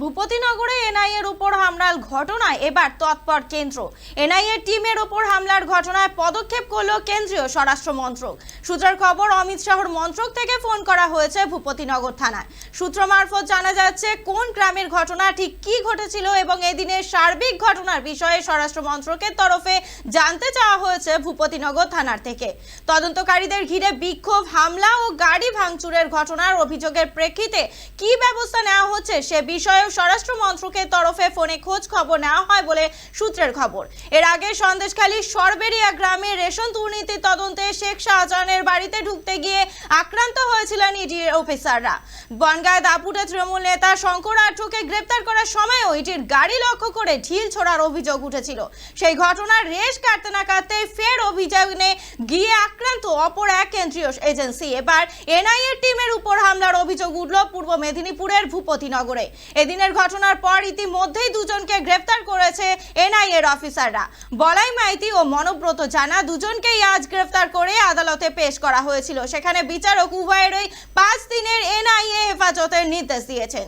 ভূপতিনগরে এনআইএর উপর হামলার ঘটনায় এবার তৎপর কেন্দ্র। এনআইএ টিমের উপর হামলার ঘটনায় পদক্ষেপ করল কেন্দ্রীয় স্বরাষ্ট্র মন্ত্রক। সূত্রের খবর, অমিত শাহর মন্ত্রক থেকে ফোন করা হয়েছে ভূপতিনগর থানায়। সূত্র মারফত জানা যাচ্ছে, কোন গ্রামের ঘটনা, ঠিক কি ঘটেছিল এবং এদিনের সার্বিক ঘটনার বিষয়ে স্বরাষ্ট্র মন্ত্রকের তরফে জানতে চাওয়া হয়েছে ভূপতিনগর থানার থেকে। তদন্তকারীদের ঘিরে বিক্ষোভ, হামলা ও গাড়ি ভাঙচুরের ঘটনার অভিযোগের প্রেক্ষিতে কি ব্যবস্থা নেওয়া হচ্ছে সে বিষয়েও স্বরাষ্ট্র মন্ত্রকের তরফে ফোনে খোঁজ খবর নেওয়া হয় বলে সূত্রের খবর। এর আগে সন্দেশখালী সরবেরিয়া গ্রামে রেশন দুর্নীতি তদন্তে শেখ শাহজাহানের বাড়িতে ঢুকতে গিয়ে আক্রান্ত হয়েছিলেন ইডির অফিসাররা। বনগায় দাপুটে তৃণমূল নেতা শঙ্কর আট্টুকে গ্রেপ্তার করার সময়ও ইডির গাড়ি লক্ষ্য করে ঢিল ছোড়ার অভিযোগ উঠেছিল। সেই ঘটনার রেশ কাটতে না কাটতে ফের অভিযানে গিয়ে আক্রান্ত অপর এক কেন্দ্রীয় এজেন্সি। এবার এনআইএ টিমের উপর হামলার অভিযোগ উঠল পূর্ব মেদিনীপুরের ভূপতিনগরে এদিনের ঘটনার পর ইতিমধ্যেই দুজনকে গ্রেপ্তার করেছে এনআইএ এর অফিসাররা। বলাই মাইতি ও মনোব্রত জানা দুজনকেই আজ গ্রেফতার করে আদালতে পেশ করা হয়েছিল। সেখানে বিচারক উভয়েরই পাঁচ দিনের এনআইএ হেফাজতের নির্দেশ দিয়েছেন